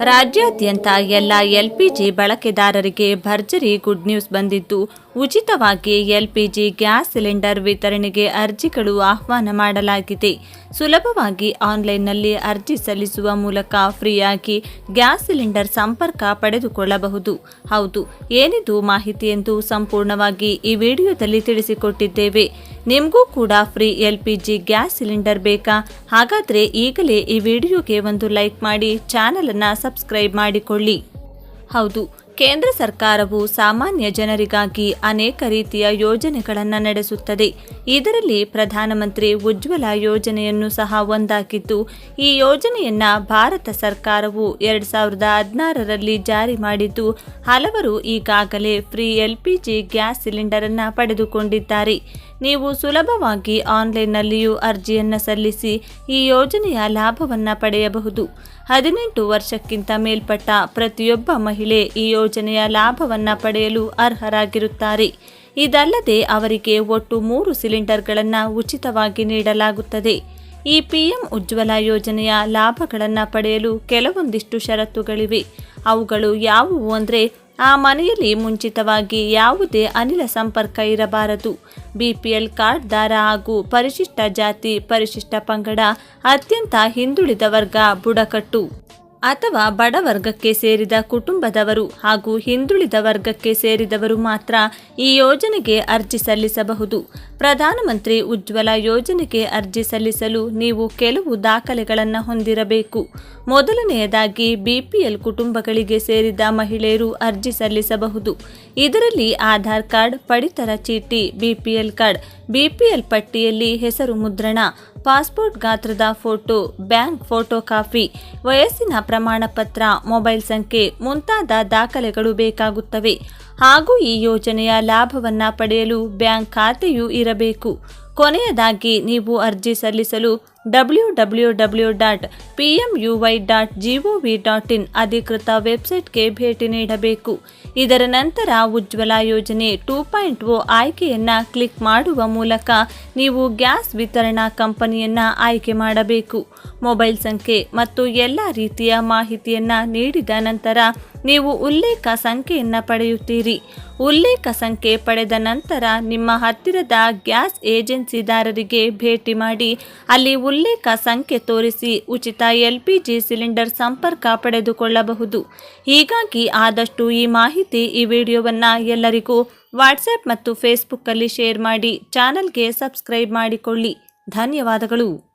ರಾಜ್ಯಾದ್ಯಂತ ಎಲ್ಲ ಎಲ್ಪಿಜಿ ಬಳಕೆದಾರರಿಗೆ ಭರ್ಜರಿ ಗುಡ್ ನ್ಯೂಸ್ ಬಂದಿದ್ದು, ಉಚಿತವಾಗಿ ಎಲ್ಪಿಜಿ ಗ್ಯಾಸ್ ಸಿಲಿಂಡರ್ ವಿತರಣೆಗೆ ಅರ್ಜಿಗಳು ಆಹ್ವಾನ ಮಾಡಲಾಗಿದೆ. ಸುಲಭವಾಗಿ ಆನ್ಲೈನ್ನಲ್ಲಿ ಅರ್ಜಿ ಸಲ್ಲಿಸುವ ಮೂಲಕ ಫ್ರೀಯಾಗಿ ಗ್ಯಾಸ್ ಸಿಲಿಂಡರ್ ಸಂಪರ್ಕ ಪಡೆದುಕೊಳ್ಳಬಹುದು. ಹೌದು, ಏನಿದು ಮಾಹಿತಿ ಎಂದು ಸಂಪೂರ್ಣವಾಗಿ ಈ ವಿಡಿಯೋದಲ್ಲಿ ತಿಳಿಸಿಕೊಟ್ಟಿದ್ದೇವೆ. ನಿಮಗೂ ಕೂಡ free L P G gas cylinder ಬೇಕಾ? ಹಾಗಾದರೆ ಈಗಲೇ ಈ ವಿಡಿಯೋಗೆ ಒಂದು ಲೈಕ್ ಮಾಡಿ, ಚಾನಲನ್ನು ಸಬ್ಸ್ಕ್ರೈಬ್ ಮಾಡಿಕೊಳ್ಳಿ. ಹೌದು, ಕೇಂದ್ರ ಸರ್ಕಾರವು ಸಾಮಾನ್ಯ ಜನರಿಗಾಗಿ ಅನೇಕ ರೀತಿಯ ಯೋಜನೆಗಳನ್ನು ನಡೆಸುತ್ತದೆ. ಇದರಲ್ಲಿ ಪ್ರಧಾನಮಂತ್ರಿ ಉಜ್ವಲ ಯೋಜನೆಯನ್ನು ಸಹ ಒಂದಾಗಿದ್ದು, ಈ ಯೋಜನೆಯನ್ನ ಭಾರತ ಸರ್ಕಾರವು ಎರಡು ಸಾವಿರದ ಹದಿನಾರರಲ್ಲಿ ಜಾರಿ ಮಾಡಿದ್ದು, ಹಲವರು ಈಗಾಗಲೇ ಫ್ರೀ ಎಲ್ಪಿಜಿ ಗ್ಯಾಸ್ ಸಿಲಿಂಡರನ್ನು ಪಡೆದುಕೊಂಡಿದ್ದಾರೆ. ನೀವು ಸುಲಭವಾಗಿ ಆನ್ಲೈನ್ನಲ್ಲಿಯೂ ಅರ್ಜಿಯನ್ನು ಸಲ್ಲಿಸಿ ಈ ಯೋಜನೆಯ ಲಾಭವನ್ನು ಪಡೆಯಬಹುದು. ಹದಿನೆಂಟು ವರ್ಷಕ್ಕಿಂತ ಮೇಲ್ಪಟ್ಟ ಪ್ರತಿಯೊಬ್ಬ ಮಹಿಳೆ ಈ ಯೋಜನೆಯ ಲಾಭವನ್ನು ಪಡೆಯಲು ಅರ್ಹರಾಗಿರುತ್ತಾರೆ. ಇದಲ್ಲದೆ ಅವರಿಗೆ ಒಟ್ಟು ಮೂರು ಸಿಲಿಂಡರ್ಗಳನ್ನು ಉಚಿತವಾಗಿ ನೀಡಲಾಗುತ್ತದೆ. ಈ ಪಿಎಂ ಉಜ್ವಲ ಯೋಜನೆಯ ಲಾಭಗಳನ್ನು ಪಡೆಯಲು ಕೆಲವೊಂದಿಷ್ಟು ಷರತ್ತುಗಳಿವೆ. ಅವುಗಳು ಯಾವುವು ಅಂದರೆ ಆ ಮನೆಯಲ್ಲಿ ಮುಂಚಿತವಾಗಿ ಯಾವುದೇ ಅನಿಲ ಸಂಪರ್ಕ ಇರಬಾರದು. ಬಿಪಿಎಲ್ ಕಾರ್ಡ್ದಾರ ಹಾಗೂ ಪರಿಶಿಷ್ಟ ಜಾತಿ, ಪರಿಶಿಷ್ಟ ಪಂಗಡ, ಅತ್ಯಂತ ಹಿಂದುಳಿದ ವರ್ಗ ಬುಡಕಟ್ಟು ಅಥವಾ ಬಡ ವರ್ಗಕ್ಕೆ ಸೇರಿದ ಕುಟುಂಬದವರು ಹಾಗೂ ಹಿಂದುಳಿದ ವರ್ಗಕ್ಕೆ ಸೇರಿದವರು ಮಾತ್ರ ಈ ಯೋಜನೆಗೆ ಅರ್ಜಿ ಸಲ್ಲಿಸಬಹುದು. ಪ್ರಧಾನಮಂತ್ರಿ ಉಜ್ವಲ ಯೋಜನೆಗೆ ಅರ್ಜಿ ಸಲ್ಲಿಸಲು ನೀವು ಕೆಲವು ದಾಖಲೆಗಳನ್ನು ಹೊಂದಿರಬೇಕು. ಮೊದಲನೆಯದಾಗಿ ಬಿಪಿಎಲ್ ಕುಟುಂಬಗಳಿಗೆ ಸೇರಿದ ಮಹಿಳೆಯರು ಅರ್ಜಿ ಸಲ್ಲಿಸಬಹುದು. ಇದರಲ್ಲಿ ಆಧಾರ್ ಕಾರ್ಡ್, ಪಡಿತರ ಚೀಟಿ, ಬಿಪಿಎಲ್ ಕಾರ್ಡ್, ಬಿಪಿಎಲ್ ಪಟ್ಟಿಯಲ್ಲಿ ಹೆಸರು ಮುದ್ರಣ, ಪಾಸ್ಪೋರ್ಟ್ ಗಾತ್ರದ ಫೋಟೋ, ಬ್ಯಾಂಕ್ ಫೋಟೋ ಕಾಪಿ ವಯಸ್ಸಿನ ಪ್ರಮಾಣ ಪತ್ರ ಮೊಬೈಲ್ ಸಂಖ್ಯೆ ಮುಂತಾದ ದಾಖಲೆಗಳು ಬೇಕಾಗುತ್ತವೆ. ಹಾಗೂ ಈ ಯೋಜನೆಯ ಲಾಭವನ್ನು ಪಡೆಯಲು ಬ್ಯಾಂಕ್ ಖಾತೆಯೂ ಇರಬೇಕು. ಕೊನೆಯದಾಗಿ ನೀವು ಅರ್ಜಿ ಸಲ್ಲಿಸಲು W W W dot P M U Y dot V dot in ಅಧಿಕೃತ ವೆಬ್ಸೈಟ್ಗೆ ಭೇಟಿ ನೀಡಬೇಕು. ಇದರ ನಂತರ ಉಜ್ವಲ ಯೋಜನೆ ಟೂ ಪಾಯಿಂಟ್ ಓ ಆಯ್ಕೆಯನ್ನು ಕ್ಲಿಕ್ ಮಾಡುವ ಮೂಲಕ ನೀವು ಗ್ಯಾಸ್ ವಿತರಣಾ ಕಂಪನಿಯನ್ನು ಆಯ್ಕೆ ಮಾಡಬೇಕು. ಮೊಬೈಲ್ ಸಂಖ್ಯೆ ಮತ್ತು ಎಲ್ಲ ರೀತಿಯ ಮಾಹಿತಿಯನ್ನು ನೀಡಿದ ನಂತರ ನೀವು ಉಲ್ಲೇಖ ಸಂಖ್ಯೆಯನ್ನು ಪಡೆಯುತ್ತೀರಿ. ಉಲ್ಲೇಖ ಸಂಖ್ಯೆ ಪಡೆದ ನಂತರ ನಿಮ್ಮ ಹತ್ತಿರದ ಗ್ಯಾಸ್ ಏಜೆನ್ಸಿದಾರರಿಗೆ ಭೇಟಿ ಮಾಡಿ, ಅಲ್ಲಿ ಉಲ್ಲೇಖ ಸಂಖ್ಯೆ ತೋರಿಸಿ ಉಚಿತ ಎಲ್ ಪಿ ಜಿ ಸಿಲಿಂಡರ್ ಸಂಪರ್ಕ ಪಡೆದುಕೊಳ್ಳಬಹುದು. ಹೀಗಾಗಿ ಆದಷ್ಟು ಈ ಮಾಹಿತಿ ಈ ವಿಡಿಯೋವನ್ನು ಎಲ್ಲರಿಗೂ ವಾಟ್ಸಪ್ ಮತ್ತು ಫೇಸ್ಬುಕ್ಕಲ್ಲಿ ಶೇರ್ ಮಾಡಿ, ಚಾನಲ್ಗೆ ಸಬ್ಸ್ಕ್ರೈಬ್ ಮಾಡಿಕೊಳ್ಳಿ. ಧನ್ಯವಾದಗಳು.